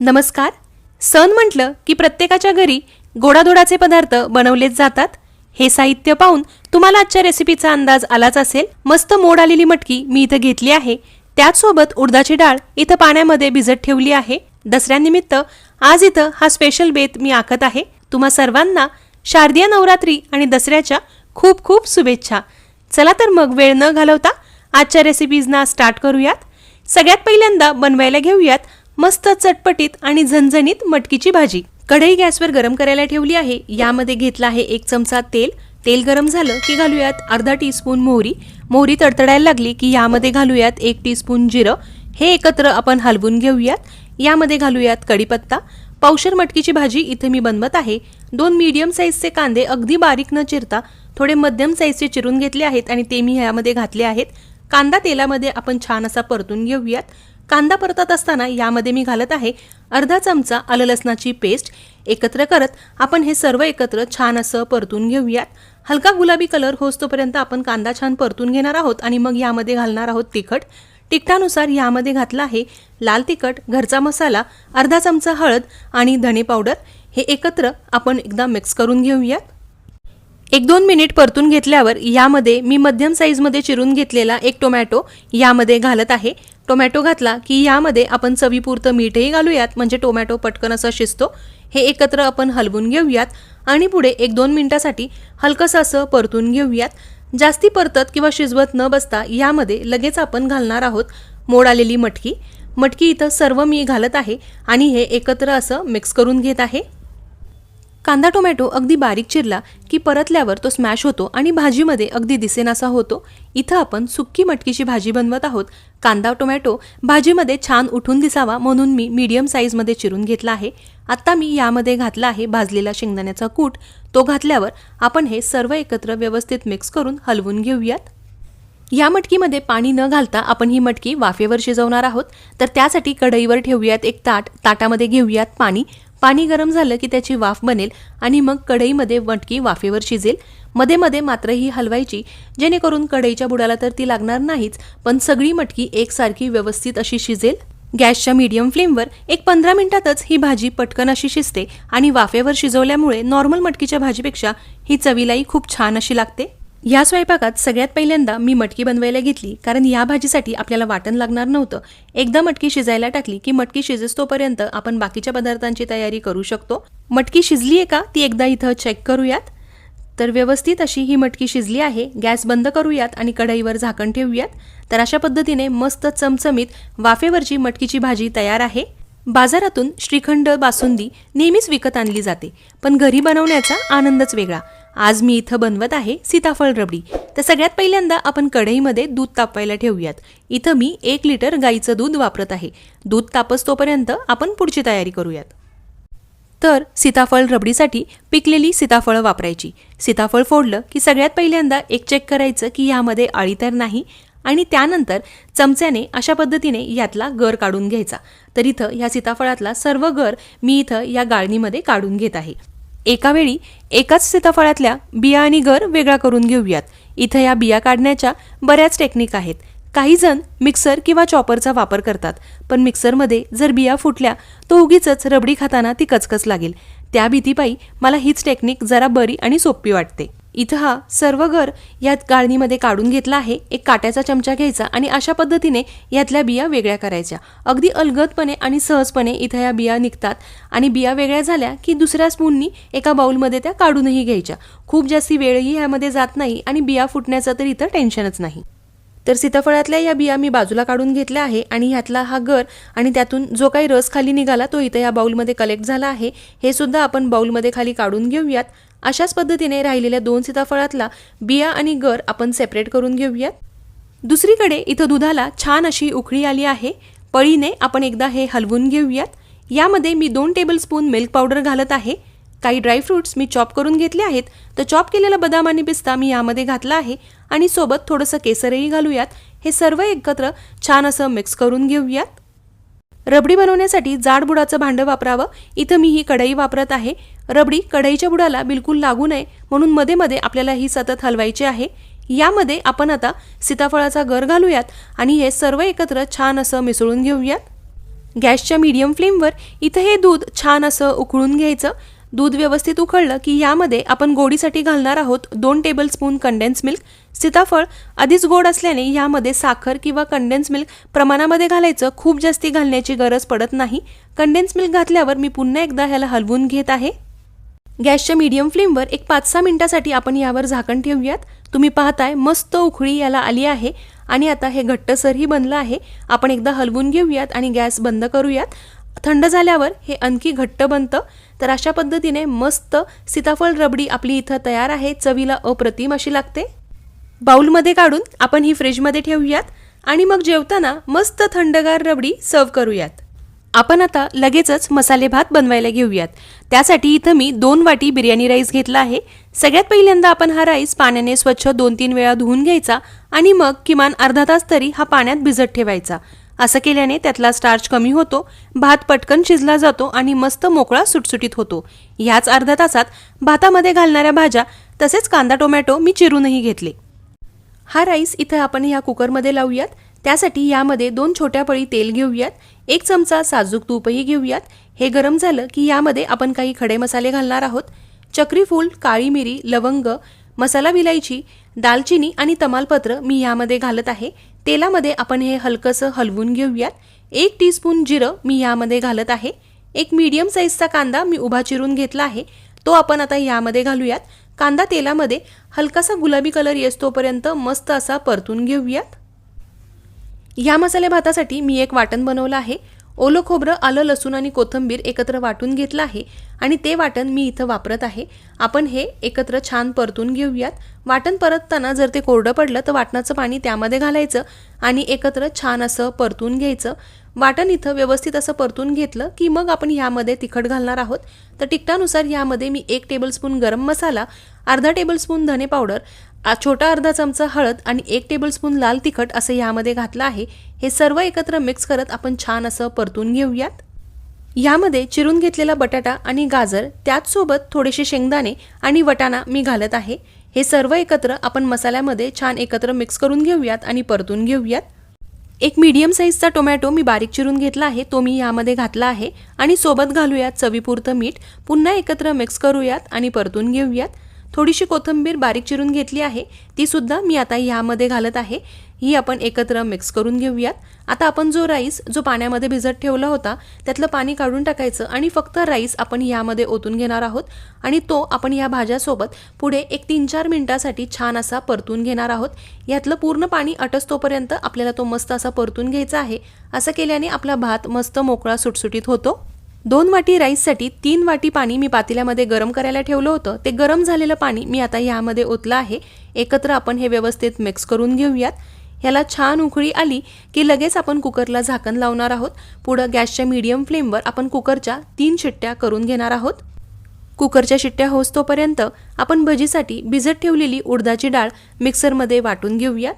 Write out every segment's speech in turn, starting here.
नमस्कार. सण म्हटलं की प्रत्येकाच्या घरी गोडाधोडाचे पदार्थ बनवलेच जातात. हे साहित्य पाहून तुम्हाला आजच्या रेसिपीचा अंदाज आलाच असेल. मस्त मोड आलेली मटकी मी इथं घेतली आहे. त्याचसोबत उडदाची डाळ इथं पाण्यामध्ये भिजत ठेवली आहे. दसऱ्यानिमित्त आज इथं हा स्पेशल बेत मी आखत आहे. तुम्हा सर्वांना शारदीय नवरात्री आणि दसऱ्याच्या खूप खूप शुभेच्छा. चला तर मग वेळ न घालवता आजच्या रेसिपीजना स्टार्ट करूयात. सगळ्यात पहिल्यांदा बनवायला घेऊयात मस्त चटपटीत आणि झणझणीत मटकीची भाजी. कढई गॅसवर गरम करायला ठेवली आहे. यामध्ये घेतला आहे एक चमचा तेल. तेल गरम झालं की घालूयात अर्धा टीस्पून मोहरी. मोहरी तडतडायला लागली की यामध्ये घालूयात एक टीस्पून जिरं. हे एकत्र आपण हलवून घेऊयात. यामध्ये घालूयात कढीपत्ता. पावशर मटकीची भाजी इथे मी बनवत आहे. दोन मीडियम साईजचे कांदे अगदी बारीक न चिरता थोडे मध्यम साईजचे चिरून घेतले आहेत आणि ते मी ह्यामध्ये घातले आहेत. कांदा तेलामध्ये आपण छान असा परतून घेऊयात. कांदा परतत असताना यामध्ये मी घालत आहे अर्धा चमचा आलं लसणाची पेस्ट एकत्र करत आपण हे सर्व एकत्र छान असं परतून घेऊयात. हलका गुलाबी कलर होस्तोपर्यंत आपण कांदा छान परतून घेणार आहोत आणि मग यामध्ये घालणार आहोत तिखट. तिखटानुसार यामध्ये घातला आहे लाल तिखट घरचा मसाला अर्धा चमचा हळद आणि धणे पावडर. हे एकत्र आपण एकदा मिक्स करून घेऊयात. एक दोन मिनिट परतून घेतल्यावर यामध्ये मी मध्यम साईजमध्ये चिरून घेतलेला एक टोमॅटो यामध्ये घालत आहे. टोमॅटो घातला की यामध्ये आपण चवीपुरतं मीठही घालूयात म्हणजे टोमॅटो पटकन असा शिजतो. हे एकत्र आपण हलवून घेऊयात आणि पुढे एक दोन मिनिटासाठी हलकंसं असं परतून घेऊयात. जास्ती परतत किंवा शिजवत न बसता यामध्ये लगेच आपण घालणार आहोत मोड आलेली मटकी. मटकी इथं सर्व मी घालत आहे आणि हे एकत्र असं मिक्स करून घेत आहे. कांदा टोमॅटो अगदी बारीक चिरला की परतल्यावर तो स्मॅश होतो आणि भाजीमध्ये अगदी दिसेनासा होतो. इथं आपण सुक्की मटकीची भाजी बनवत आहोत. कांदा टोमॅटो भाजीमध्ये छान उठून दिसावा म्हणून मी मीडियम साईजमध्ये चिरून घेतला आहे. आत्ता मी यामध्ये घातला आहे भाजलेला शेंगदाण्याचा कूट. तो घातल्यावर आपण हे सर्व एकत्र व्यवस्थित मिक्स करून हलवून घेऊयात. या मटकीमध्ये पाणी न घालता आपण ही मटकी वाफेवर शिजवणार आहोत. तर त्यासाठी कढईवर ठेवूयात एक ताट. ताटामध्ये घेऊयात पाणी. पाणी गरम झालं की त्याची वाफ बनेल आणि मग कढईमध्ये मटकी वाफेवर शिजेल. मध्ये मध्ये मात्र ही हलवायची जेणेकरून कढईच्या बुडाला तर ती लागणार नाहीच पण सगळी मटकी एकसारखी व्यवस्थित अशी शिजेल. गॅसच्या मीडियम फ्लेमवर एक पंधरा मिनिटातच ही भाजी पटकन अशी शिजते आणि वाफेवर शिजवल्यामुळे नॉर्मल मटकीच्या भाजीपेक्षा ही चवीलाही खूप छान अशी लागते. या स्वयंपाकात सगळ्यात पहिल्यांदा मी मटकी बनवायला घेतली कारण या भाजीसाठी आपल्याला वाटण लागणार नव्हतं. एकदा मटकी शिजायला टाकली की मटकी शिजस्तोपर्यंत आपण बाकीच्या पदार्थांची तयारी करू शकतो. मटकी शिजली आहे का? ती एकदा इथं चेक करूयात. तर व्यवस्थित अशी ही मटकी शिजली आहे. गॅस बंद करूयात आणि कढईवर झाकण ठेवूयात. तर अशा पद्धतीने मस्त चमचमीत वाफेवरची मटकीची भाजी तयार आहे. बाजारातून श्रीखंड बासुंदी नेहमीच विकत आणली जाते पण घरी बनवण्याचा आनंदच वेगळा. आज मी इथं बनवत आहे सीताफळ रबडी. तर सगळ्यात पहिल्यांदा आपण कढईमध्ये दूध तापवायला ठेवूयात. इथं मी एक लिटर गाईचं दूध वापरत आहे. दूध तापसतोपर्यंत आपण पुढची तयारी करूयात. तर सीताफळ रबडीसाठी पिकलेली सीताफळं वापरायची. सीताफळ फोडलं की सगळ्यात पहिल्यांदा एक चेक करायचं की यामध्ये आळी तर नाही आणि त्यानंतर चमच्याने अशा पद्धतीने यातला गर काढून घ्यायचा. तर इथं ह्या सीताफळातला सर्व गर मी इथं या गाळणीमध्ये काढून घेत आहे. एकावेळी एकाच सीताफळातल्या बिया आणि गर वेगळा करून घेऊयात. इथं या बिया काढण्याच्या बऱ्याच टेक्निक आहेत. काही जण मिक्सर किंवा चॉपरचा वापर करतात पण मिक्सरमध्ये जर बिया फुटल्या तर उगीच रबडी खाताना ती कचकच लागेल. त्या भीतीपायी मला हीच टेक्निक जरा बरी आणि सोपी वाटते. इथं हा सर्व घर यात गाळणीमध्ये काढून घेतला आहे. एक काट्याचा चमचा घ्यायचा आणि अशा पद्धतीने यातल्या बिया वेगळ्या करायच्या. अगदी अलगदपणे आणि सहजपणे इथं या बिया निघतात आणि बिया वेगळ्या झाल्या की दुसऱ्या स्पूननी एका बाउलमध्ये त्या काढूनही घ्यायच्या. खूप जास्ती वेळही ह्यामध्ये जात नाही आणि बिया फुटण्याचं तर इथं टेन्शनच नाही. तर सीताफळातल्या या बिया मी बाजूला काढून घेतल्या आहे आणि ह्यातला हा गर आणि त्यातून जो काही रस खाली निघाला तो इथं या बाउलमध्ये कलेक्ट झाला आहे. हे सुद्धा आपण बाउलमध्ये खाली काढून घेऊयात. अशाच पद्धतीने राहिलेल्या दोन सीताफळातला बिया आणि गर आपण सेपरेट करून घेऊयात. दुसरीकडे इथं दुधाला छान अशी उकळी आली आहे. पळीने आपण एकदा हे हलवून घेऊयात. यामध्ये मी दोन टेबलस्पून मिल्क पावडर घालत आहे. काही ड्रायफ्रूट्स मी चॉप करून घेतले आहेत. तर चॉप केलेला बदाम आणि पिस्ता मी यामध्ये घातला आहे. आणि सोबत थोडंसं केसरही घालूयात. हे सर्व एकत्र छान असं मिक्स करून घेऊयात. रबडी बनवण्यासाठी जाड बुडाचं भांडं वापरावं. इथं मी ही कढई वापरत आहे. रबडी कढईच्या बुडाला बिलकुल लागू नये म्हणून मध्ये मध्ये आपल्याला ही सतत हलवायची आहे. यामध्ये आपण आता सीताफळाचा गर घालूयात आणि हे सर्व एकत्र छान असं मिसळून घेऊयात. गॅसच्या मीडियम फ्लेमवर इथं हे दूध छान असं उकळून घ्यायचं. दूध व्यवस्थित उकळलं की यामध्ये आपण गोडीसाठी घालणार आहोत दोन टेबलस्पून कंडेन्स मिल्क सीताफळ आधीच गोड असल्याने यामध्ये साखर किंवा कंडेन्स मिल्क प्रमाणामध्ये घालायचं. खूप जास्ती घालण्याची गरज पडत नाही. कंडेन्स मिल्क घातल्यावर मी पुन्हा एकदा ह्याला हलवून घेत आहे. गॅसच्या मीडियम फ्लेमवर एक पाच सहा मिनिटासाठी आपण यावर झाकण ठेवूयात. तुम्ही पाहताय मस्त उखळी याला आली आहे. आणि आता हे घट्टसरही बनलं आहे. आपण एकदा हलवून घेऊयात आणि गॅस बंद करूयात. थंड झाल्यावर हे आणखी घट्ट बनतं. तर अशा पद्धतीने मस्त सीताफळ रबडी आपली इथं तयार आहे. चवीला अप्रतिम अशी लागते. बाऊलमध्ये काढून आपण ही फ्रीजमध्ये ठेवूयात आणि मग जेवताना मस्त थंडगार रबडी सर्व करूयात. आपण आता लगेचच मसाले भात बनवायला घेऊयात. त्यासाठी इथं मी दोन वाटी बिर्याणी राईस घेतला आहे. सगळ्यात पहिल्यांदा आपण हा राईस पाण्याने स्वच्छ दोन तीन वेळा धुवून घ्यायचा आणि मग किमान अर्धा तास तरी हा पाण्यात भिजत ठेवायचा. असं केल्याने त्यातला स्टार्च कमी होतो भात पटकन शिजला जातो आणि मस्त मोकळा सुटसुटीत होतो. ह्याच अर्ध्या तासात भातामध्ये घालणाऱ्या भाज्या तसेच कांदा टोमॅटो मी चिरूनही घेतले. हा राईस इथं आपण ह्या कुकरमध्ये लावूयात. त्यासाठी यामध्ये दोन छोट्या पळी तेल घेऊयात. एक चमचा साजूक तूपही घेऊयात. हे गरम झालं की यामध्ये आपण काही खडे मसाले घालणार आहोत. चक्रीफूल काळी मिरी लवंग मसाला विलायची दालचिनी आणि तमालपत्र मी यामध्ये घालत आहे. तेलामध्ये आपण हे हलकंसं हलवून घेऊयात. एक टीस्पून जिरं मी यामध्ये घालत आहे. एक मीडियम साईजचा कांदा मी उभा चिरून घेतला आहे. तो आपण आता यामध्ये घालूयात. कांदा तेलामध्ये हलकासा गुलाबी कलर येतोपर्यंत मस्त असा परतून घेऊयात. या मसाले भातासाठी मी एक वाटण बनवलं आहे. ओलं खोबरं आलं लसूण आणि कोथिंबीर एकत्र वाटून घेतलं आहे आणि ते वाटण मी इथं वापरत आहे. आपण हे एकत्र छान परतून घेऊयात. वाटण परतताना जर ते कोरडं पडलं तर वाटणाचं पाणी त्यामध्ये घालायचं आणि एकत्र छान असं परतून घ्यायचं. वाटण इथं व्यवस्थित असं परतून घेतलं की मग आपण ह्यामध्ये तिखट घालणार आहोत. तर तिखटानुसार ह्यामध्ये मी एक टेबलस्पून गरम मसाला अर्धा टेबलस्पून धने पावडर छोटा अर्धा चमचा हळद आणि एक टेबलस्पून लाल तिखट असं ह्यामध्ये घातलं आहे. हे सर्व एकत्र मिक्स करत आपण छान असं परतून घेऊयात. यामध्ये चिरून घेतलेला बटाटा आणि गाजर त्याचसोबत थोडेसे शेंगदाणे आणि वटाणा मी घालत आहे. हे सर्व एकत्र आपण मसाल्यामध्ये छान एकत्र मिक्स करून घेऊयात आणि परतून घेऊयात. एक मीडियम साईजचा टोमॅटो मी बारीक चिरून घेतला आहे. तो मी यामध्ये घातला आहे. आणि सोबत घालूयात चवीपुरतं मीठ. पुन्हा एकत्र मिक्स करूयात आणि परतून घेऊयात. थोडीशी कोथिंबीर बारीक चिरून घेतली आहे. ती सुद्धा मी आता ह्यामध्ये घालत आहे. ही आपण एकत्र मिक्स करून घेऊयात. आता आपण जो राईस जो पाण्यामध्ये भिजत ठेवला होता त्यातलं पाणी काढून टाकायचं आणि फक्त राईस आपण ह्यामध्ये ओतून घेणार आहोत. आणि तो आपण या भाज्यासोबत पुढे एक तीन चार मिनटासाठी छान असा परतून घेणार आहोत. यातलं पूर्ण पाणी अटसतोपर्यंत आपल्याला तो मस्त असा परतून घ्यायचा आहे. असं केल्याने आपला भात मस्त मोकळा सुटसुटीत होतो. दोन वाटी राईससाठी तीन वाटी पाणी मी पातेल्यामध्ये गरम करायला ठेवलं होतं. ते गरम झालेलं पाणी मी आता ह्यामध्ये ओतलं आहे. एकत्र आपण हे व्यवस्थित मिक्स करून घेऊयात. ह्याला छान उकळी आली की लगेच आपण कुकरला झाकण लावणार आहोत. पुढं गॅसच्या मीडियम फ्लेमवर आपण कुकरच्या तीन शिट्ट्या करून घेणार आहोत. कुकरच्या शिट्ट्या होस्तोपर्यंत आपण भजीसाठी भिजत ठेवलेली उडदाची डाळ मिक्सरमध्ये वाटून घेऊयात.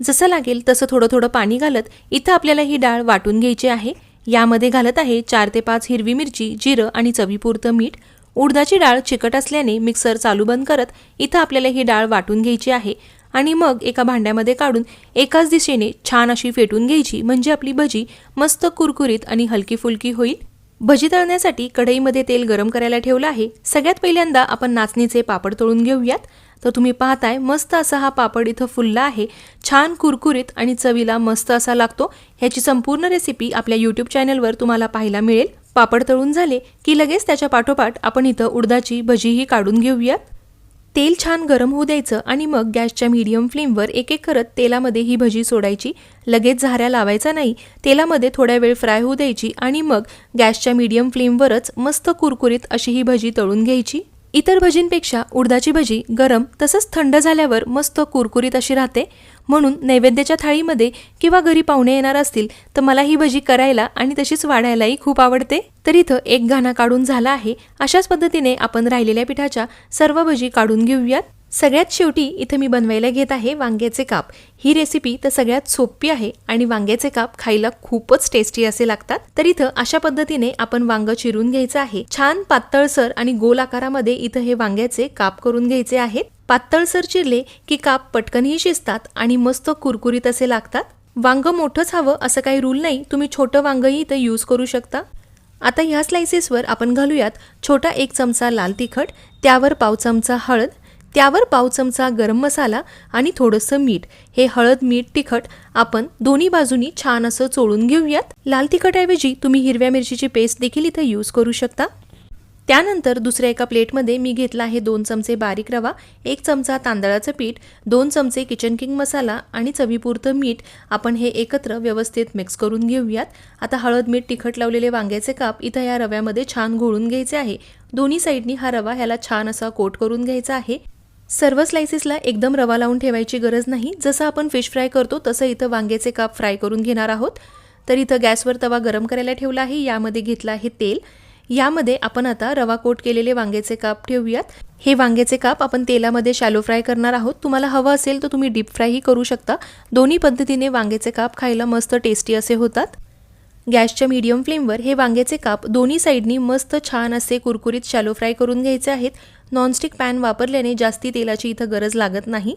जसं लागेल तसं थोडं थोडं पाणी घालत इथं आपल्याला ही डाळ वाटून घ्यायची आहे. यामध्ये घालत आहे चार ते पाच हिरवी मिरची जिरं आणि चवीपुरतं मीठ. उडदाची डाळ चिकट असल्याने मिक्सर चालू बंद करत इथं आपल्याला ही डाळ वाटून घ्यायची आहे. आणि मग एका भांड्यामध्ये काढून एकाच दिशेने छान अशी फेटून घ्यायची म्हणजे आपली भजी मस्त कुरकुरीत आणि हलकी फुलकी होईल. भजी तळण्यासाठी कढईमध्ये तेल गरम करायला ठेवलं आहे. सगळ्यात पहिल्यांदा आपण नाचणीचे पापड तळून घेऊयात. तर तुम्ही पाहताय मस्त असा हा पापड इथं फुलला आहे. छान कुरकुरीत आणि चवीला मस्त असा लागतो. ह्याची संपूर्ण रेसिपी आपल्या यूट्यूब चॅनलवर तुम्हाला पाहायला मिळेल. पापड तळून झाले की लगेच त्याच्या पाठोपाठ आपण इथं उडदाची भजीही काढून घेऊयात. तेल छान गरम होऊ द्यायचं आणि मग गॅसच्या मीडियम फ्लेमवर एक एक करत तेलामध्ये ही भजी सोडायची. लगेच झाऱ्या लावायचा नाही तेलामध्ये थोड्या वेळ फ्राय होऊ द्यायची आणि मग गॅसच्या मीडियम फ्लेमवरच मस्त कुरकुरीत अशी ही भजी तळून घ्यायची. इतर भजींपेक्षा उडदाची भजी गरम तसंच थंड झाल्यावर मस्त कुरकुरीत अशी राहते. म्हणून नैवेद्याच्या थाळीमध्ये किंवा घरी पाहुणे येणार असतील तर मला ही भजी करायला आणि तशीच वाढायलाही खूप आवडते. तर इथं एक घाणा काढून झाला आहे. अशाच पद्धतीने आपण राहिलेल्या पिठाच्या सर्व भजी काढून घेऊयात. सगळ्यात शेवटी इथं मी बनवायला घेत आहे वांग्याचे काप. ही रेसिपी तर सगळ्यात सोपी आहे आणि वांग्याचे काप खायला खूपच टेस्टी असे लागतात. तर इथं अशा पद्धतीने आपण वांग चिरून घ्यायचं आहे. छान पातळसर आणि गोल आकारामध्ये इथं हे वांग्याचे काप करून घ्यायचे आहेत. पातळसर चिरले की काप पटकनही शिजतात आणि मस्त कुरकुरीत असे लागतात? वांगं मोठंच हवं असं काही रूल नाही. तुम्ही छोटं वांगंही इथं यूज करू शकता. आता ह्या स्लायसेसवर आपण घालूयात छोटा एक चमचा लाल तिखट त्यावर पाव चमचा हळद त्यावर पाव चमचा गरम मसाला आणि थोडंसं मीठ. हे हळद मीठ तिखट आपण दोन्ही बाजूनी छान असं चोळून घेऊयात. लाल तिखटऐवजी तुम्ही हिरव्या मिरचीची पेस्ट देखील इथं यूज करू शकता. त्यानंतर दुसऱ्या एका प्लेटमध्ये मी घेतला आहे दोन चमचे बारीक रवा एक चमचा तांदळाचं पीठ दोन चमचे किचन किंग मसाला आणि चवीपुरतं मीठ. आपण हे एकत्र व्यवस्थित मिक्स करून घेऊयात. आता हळद मीठ तिखट लावलेले वांग्याचे काप इथं या रव्यामध्ये छान घोळून घ्यायचे आहे. दोन्ही साईडनी हा रवा ह्याला छान असा कोट करून घ्यायचा आहे. सर्व स्लायसेसला एकदम रवा लावून ठेवायची गरज नाही. जसं आपण फिश फ्राय करतो तसं इथं वांग्याचे काप फ्राय करून घेणार आहोत. तर इथं गॅसवर तवा गरम करायला ठेवला आहे. यामध्ये घेतलं आहे तेल. यामध्ये आपण आता रवा कोट केलेले वांग्याचे काप ठेवूयात. हे वांग्याचे काप आपण तेलामध्ये शॅलो फ्राय करणार आहोत. तुम्हाला हवं असेल तर तुम्ही डीप फ्रायही करू शकता. दोन्ही पद्धतीने वांग्याचे काप खायला मस्त टेस्टी असे होतात. गॅसच्या मीडियम फ्लेमवर हे वांग्याचे काप दोन्ही साईडनी मस्त छान असे कुरकुरीत शॅलो फ्राय करून घ्यायचे आहेत. नॉनस्टिक पॅन वापरल्याने जास्ती तेलाची इथं गरज लागत नाही.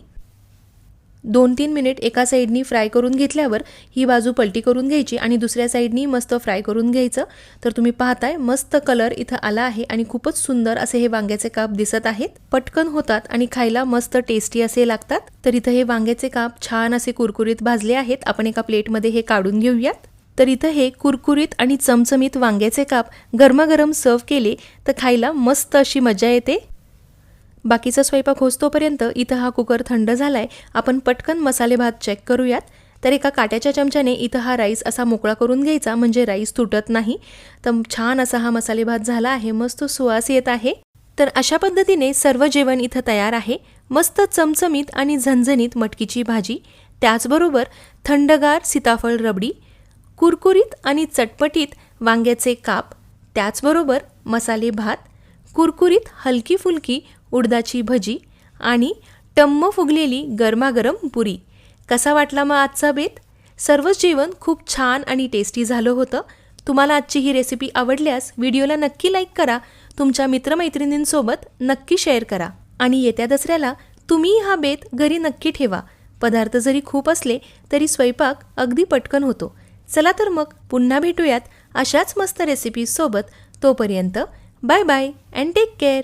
दोन तीन मिनिट एका साईडनी फ्राय करून घेतल्यावर ही बाजू पलटी करून घ्यायची आणि दुसऱ्या साईडनी मस्त फ्राय करून घ्यायचं. तर तुम्ही पाहताय मस्त कलर इथं आला आहे आणि खूपच सुंदर असे हे वांग्याचे काप दिसत आहेत. पटकन होतात आणि खायला मस्त टेस्टी असे लागतात. तर इथं हे वांग्याचे काप छान असे कुरकुरीत भाजले आहेत. आपण एका प्लेटमध्ये हे काढून घेऊयात. तर इथं हे कुरकुरीत आणि चमचमीत वांग्याचे काप गरमागरम सर्व केले तर खायला मस्त अशी मजा येते. बाकीचा स्वयंपाक होसतोपर्यंत इथं हा कुकर थंड झालाय. आपण पटकन मसाले भात चेक करूयात. तर एका काट्याच्या चमच्याने इथं हा राईस असा मोकळा करून घ्यायचा म्हणजे राईस तुटत नाही. तर छान असा हा मसाले भात झाला आहे. मस्त सुवास येत आहे. तर अशा पद्धतीने सर्व जेवण इथं तयार आहे. मस्त चमचमीत आणि झणझणीत मटकीची भाजी. त्याचबरोबर थंडगार सीताफळ रबडी कुरकुरीत आणि चटपटीत वांग्याचे काप त्याचबरोबर मसाले भात कुरकुरीत हलकी फुलकी उडदाची भजी आणि टम्म फुगलेली गरमागरम पुरी. कसा वाटला मग आजचा बेत? सर्वच जेवण खूप छान आणि टेस्टी झालं होतं. तुम्हाला आजची ही रेसिपी आवडल्यास व्हिडिओला नक्की लाईक करा. तुमच्या मित्रमैत्रिणींसोबत नक्की शेअर करा. आणि येत्या दसऱ्याला तुम्ही हा बेत घरी नक्की ठेवा. पदार्थ जरी खूप असले तरी स्वयंपाक अगदी पटकन होतो. चला तर मग पुन्हा भेटूयात अशाच मस्त रेसिपीजसोबत तोपर्यंत bye bye and take care